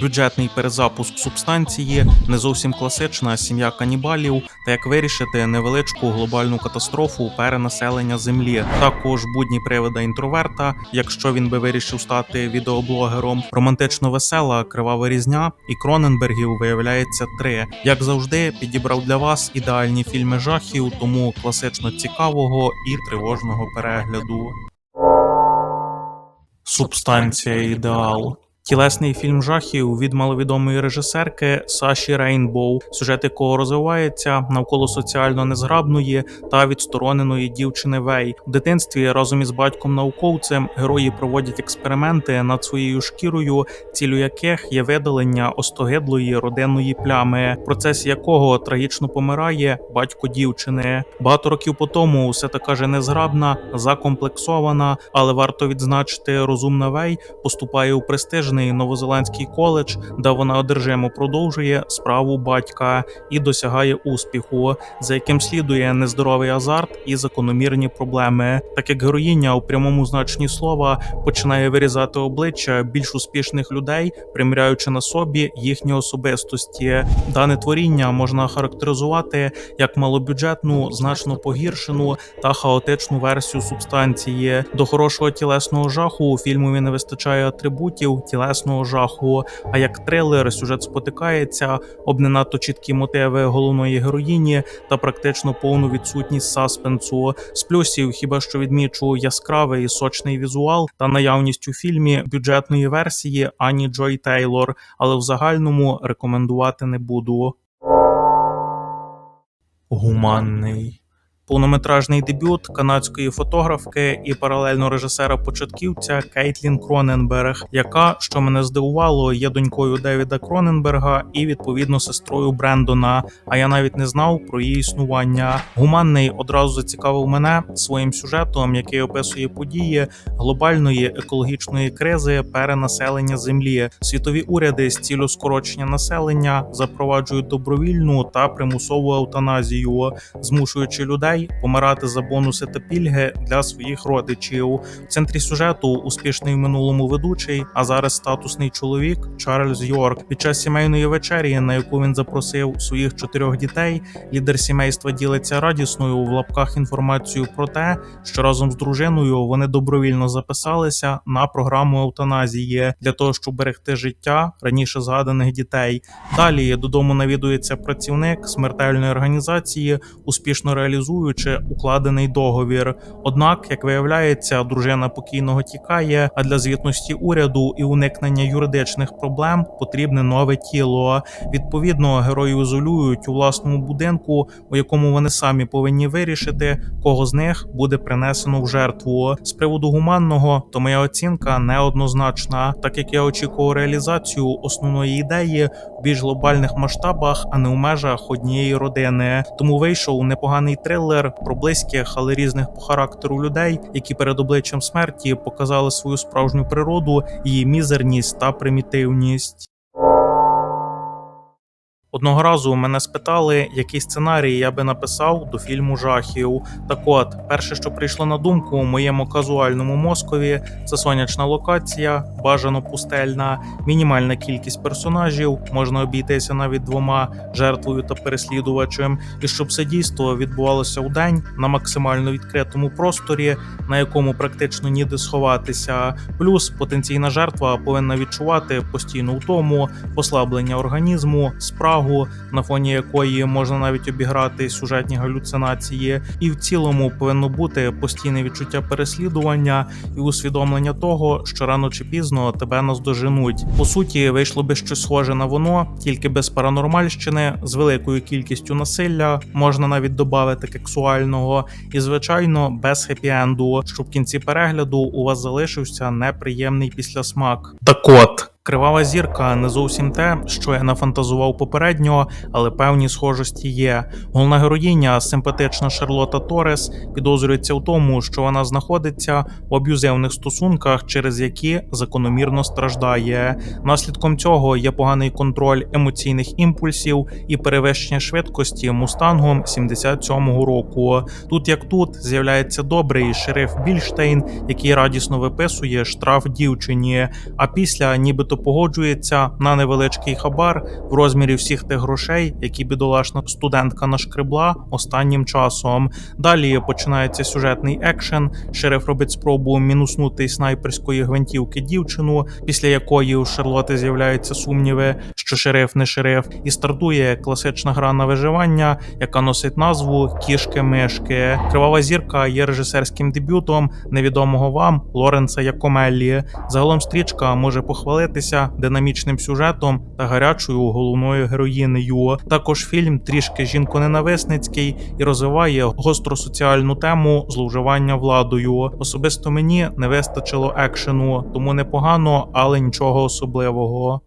бюджетний перезапуск субстанції, не зовсім класична сім'я канібалів та як вирішити невеличку глобальну катастрофу перенаселення землі. Також будні привида інтроверта, якщо він би вирішив стати відеоблогером, романтично весела, кривава різня і Кроненбергів виявляється три. Як завжди, підібрав для вас ідеальні фільми жахів, тому класично цікавого і тривожного перегляду. Субстанція ідеал. Тілесний фільм жахів від маловідомої режисерки Саші Рейнбоу, сюжет якого розвивається навколо соціально незграбної та відстороненої дівчини Вей. У дитинстві разом із батьком науковцем герої проводять експерименти над своєю шкірою, цілю яких є видалення остогидлої родинної плями, в процесі якого трагічно помирає батько дівчини. Багато років по тому все така же незграбна, закомплексована, але варто відзначити, розумна Вей поступає у престижний новозеландський коледж, де вона одержимо продовжує справу батька і досягає успіху, за яким слідує нездоровий азарт і закономірні проблеми, так як героїня у прямому значенні слова починає вирізати обличчя більш успішних людей, приміряючи на собі їхні особистості. Дане творіння можна характеризувати як малобюджетну, значно погіршену та хаотичну версію субстанції. До хорошого тілесного жаху у фільмові не вистачає атрибутів тілесного жаху. А як трилер, сюжет спотикається об не чіткі мотиви головної героїні та практично повну відсутність саспенсу. З плюсів хіба що відмічу яскравий і сочний візуал та наявність у фільмі бюджетної версії Ані Джой Тейлор, але в загальному рекомендувати не буду. Гуманний. Повнометражний дебют канадської фотографки і паралельно режисера-початківця Кейтлін Кроненберг, яка, що мене здивувало, є донькою Девіда Кроненберга і відповідно сестрою Брендона. А я навіть не знав про її існування. Гуманний одразу зацікавив мене своїм сюжетом, який описує події глобальної екологічної кризи перенаселення землі. Світові уряди з цілю скорочення населення запроваджують добровільну та примусову евтаназію, змушуючи людей помирати за бонуси та пільги для своїх родичів. В центрі сюжету успішний в минулому ведучий, а зараз статусний чоловік Чарльз Йорк. Під час сімейної вечері, на яку він запросив своїх чотирьох дітей, лідер сімейства ділиться радісною в лапках інформацією про те, що разом з дружиною вони добровільно записалися на програму евтаназії для того, щоб берегти життя раніше згаданих дітей. Далі додому навідується працівник смертельної організації, успішно реалізуючи укладений договір. Однак, як виявляється, дружина покійного тікає. А для звітності уряду і уникнення юридичних проблем потрібне нове тіло. Відповідно, герої ізолюють у власному будинку, у якому вони самі повинні вирішити, кого з них буде принесено в жертву. З приводу гуманного, то моя оцінка неоднозначна, так як я очікував реалізацію основної ідеї в більш глобальних масштабах, а не у межах однієї родини. Тому вийшов непоганий трилер про близьких, але різних по характеру людей, які перед обличчям смерті показали свою справжню природу, її мізерність та примітивність. Одного разу мене спитали, який сценарій я би написав до фільму жахів. Так от, перше, що прийшло на думку у моєму казуальному мозкові, це сонячна локація, бажано пустельна, мінімальна кількість персонажів, можна обійтися навіть двома жертвою та переслідувачем, і щоб це дійство відбувалося у день на максимально відкритому просторі, на якому практично ніде сховатися. Плюс потенційна жертва повинна відчувати постійну втому, послаблення організму, спрагу, на фоні якої можна навіть обіграти сюжетні галюцинації, і в цілому повинно бути постійне відчуття переслідування і усвідомлення того, що рано чи пізно тебе наздоженуть. По суті, вийшло би щось схоже на воно, тільки без паранормальщини, з великою кількістю насилля, можна навіть додати кексуального, і звичайно без хеппі-енду, щоб в кінці перегляду у вас залишився неприємний післясмак. Так от. Кривава зірка не зовсім те, що я нафантазував попередньо, але певні схожості є. Головна героїня, симпатична Шарлота Торес, підозрюється в тому, що вона знаходиться в аб'юзивних стосунках, через які закономірно страждає. Наслідком цього є поганий контроль емоційних імпульсів і перевищення швидкості мустангом 77-го року. Тут як тут з'являється добрий шериф Більштейн, який радісно виписує штраф дівчині. А після, нібито погоджується на невеличкий хабар в розмірі всіх тих грошей, які бідолашна студентка нашкребла останнім часом. Далі починається сюжетний екшен. Шериф робить спробу мінуснути снайперської гвинтівки дівчину, після якої у Шарлоти з'являються сумніви, що шериф не шериф, і стартує класична гра на виживання, яка носить назву Кішки-мишки. Кривава зірка є режисерським дебютом невідомого вам Лоренса Якомеллі. Загалом стрічка може похвалитися динамічним сюжетом та гарячою головною героїнею. Також фільм трішки жінконенависницький і розвиває гостро соціальну тему зловживання владою. Особисто мені не вистачило екшену, тому непогано, але нічого особливого.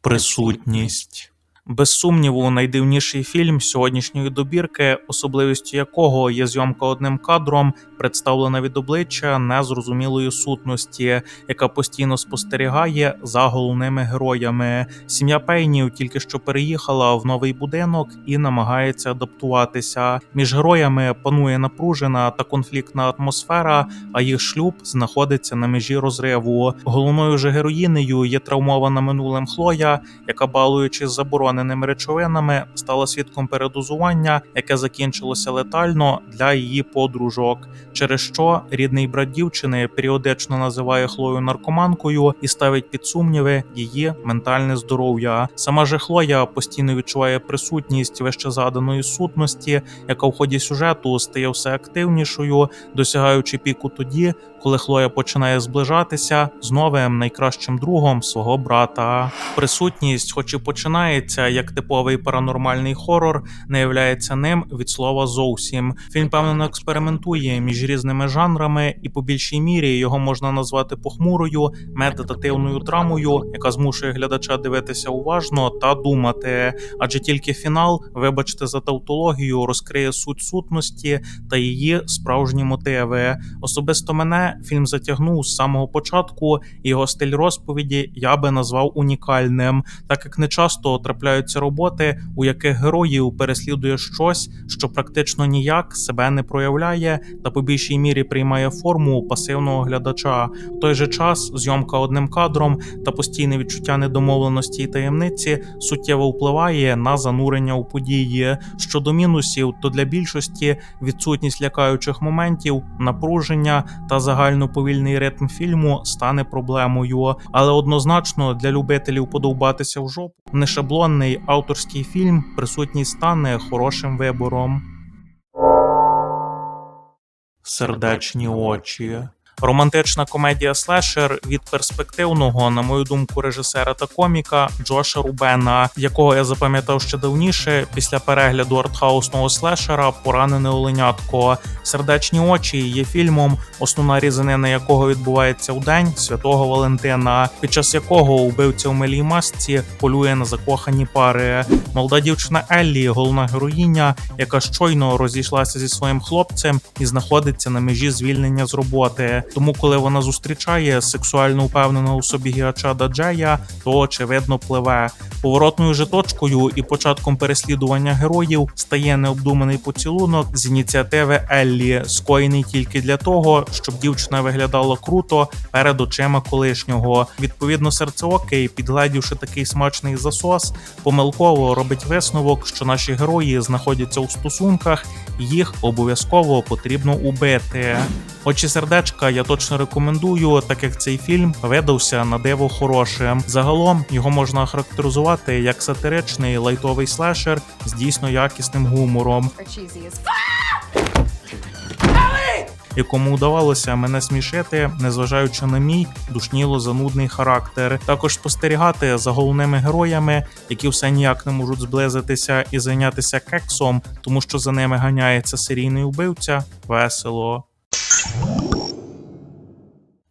Присутність. Без сумніву, найдивніший фільм сьогоднішньої добірки, особливістю якого є зйомка одним кадром, представлена від обличчя незрозумілої сутності, яка постійно спостерігає за головними героями. Сім'я Пейнів тільки що переїхала в новий будинок і намагається адаптуватися. Між героями панує напружена та конфліктна атмосфера, а їх шлюб знаходиться на межі розриву. Головною же героїнею є травмована минулим Хлоя, яка балуючись забороненими речовинами, стала свідком передозування, яке закінчилося летально для її подружок. Через що рідний брат дівчини періодично називає Хлою наркоманкою і ставить під сумніви її ментальне здоров'я. Сама же Хлоя постійно відчуває присутність вищезаданої сутності, яка в ході сюжету стає все активнішою, досягаючи піку тоді, коли Хлоя починає зближатися з новим найкращим другом свого брата. Присутність, хоч і починається як типовий паранормальний хорор, не являється ним від слова зовсім. Фільм певно експериментує між різними жанрами, і по більшій мірі його можна назвати похмурою медитативною драмою, яка змушує глядача дивитися уважно та думати. Адже тільки фінал, вибачте за тавтологію, розкриє суть сутності та її справжні мотиви. Особисто мене фільм затягнув з самого початку, і його стиль розповіді я би назвав унікальним, так як не часто трапляються роботи, у яких героїв переслідує щось, що практично ніяк себе не проявляє, та по більшій мірі приймає форму пасивного глядача. В той же час зйомка одним кадром та постійне відчуття недомовленості і таємниці суттєво впливає на занурення у події. Щодо мінусів, то для більшості відсутність лякаючих моментів, напруження та загальноповільний ритм фільму стане проблемою. Але однозначно для любителів подовбатися в жопу нешаблонний авторський фільм присутній стане хорошим вибором. Сердечні очі. Романтична комедія слешер від перспективного, на мою думку, режисера та коміка Джоша Рубена, якого я запам'ятав ще давніше після перегляду артхаусного слешера Поранене оленятко. Сердечні очі є фільмом, основна різанина якого відбувається у день святого Валентина, під час якого убивця у милій масці полює на закохані пари. Молода дівчина Еллі, головна героїня, яка щойно розійшлася зі своїм хлопцем і знаходиться на межі звільнення з роботи. Тому, коли вона зустрічає сексуально впевненого у собі гіачада Джея, то очевидно пливе. Поворотною же точкою і початком переслідування героїв стає необдуманий поцілунок з ініціативи Еллі, скоєний тільки для того, щоб дівчина виглядала круто перед очима колишнього. Відповідно, серцеокий, підгледівши такий смачний засос, помилково робить висновок, що наші герої знаходяться у стосунках, їх обов'язково потрібно убити. Очі сердечка я точно рекомендую, так як цей фільм видався на диво хорошим. Загалом його можна характеризувати як сатиричний лайтовий слешер з дійсно якісним гумором, якому вдавалося мене смішити, незважаючи на мій душніло занудний характер. Також спостерігати за головними героями, які все ніяк не можуть зблизитися і зайнятися кексом, тому що за ними ганяється серійний вбивця. Весело.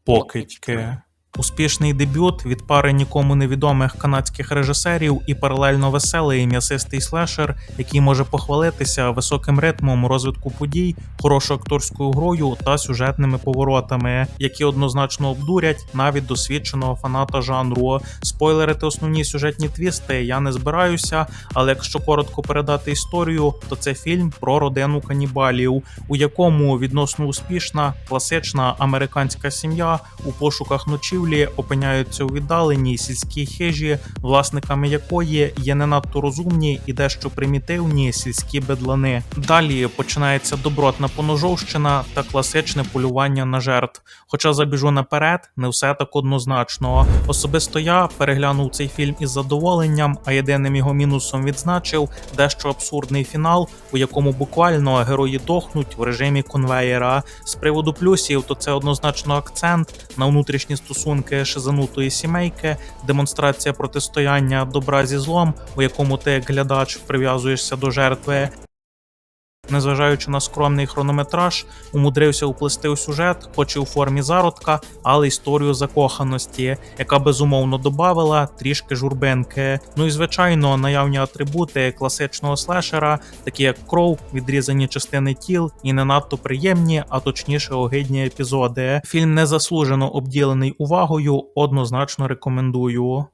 Покидьки. Успішний дебют від пари нікому невідомих канадських режисерів і паралельно веселий м'ясистий слешер, який може похвалитися високим ритмом розвитку подій, хорошою акторською грою та сюжетними поворотами, які однозначно обдурять навіть досвідченого фаната жанру. Спойлерити основні сюжетні твісти я не збираюся, але якщо коротко передати історію, то це фільм про родину канібалів, у якому відносно успішна класична американська сім'я у пошуках ночівлі будівлі опиняються у віддаленій сільській хижі, власниками якої є не надто розумні і дещо примітивні сільські бедлани. Далі починається добротна поножовщина та класичне полювання на жертв. Хоча забіжу наперед, не все так однозначно. Особисто я переглянув цей фільм із задоволенням, а єдиним його мінусом відзначив дещо абсурдний фінал, у якому буквально герої дохнуть в режимі конвеєра. З приводу плюсів, то це однозначно акцент на внутрішні стосунки шизанутої сімейки, демонстрація протистояння добра зі злом, у якому ти як глядач прив'язуєшся до жертви. Незважаючи на скромний хронометраж, умудрився уплести у сюжет, хоч і у формі зародка, але історію закоханості, яка безумовно добавила трішки журбинки. Ну і звичайно, наявні атрибути класичного слешера, такі як кров, відрізані частини тіл і не надто приємні, а точніше огидні епізоди. Фільм незаслужено обділений увагою, однозначно рекомендую.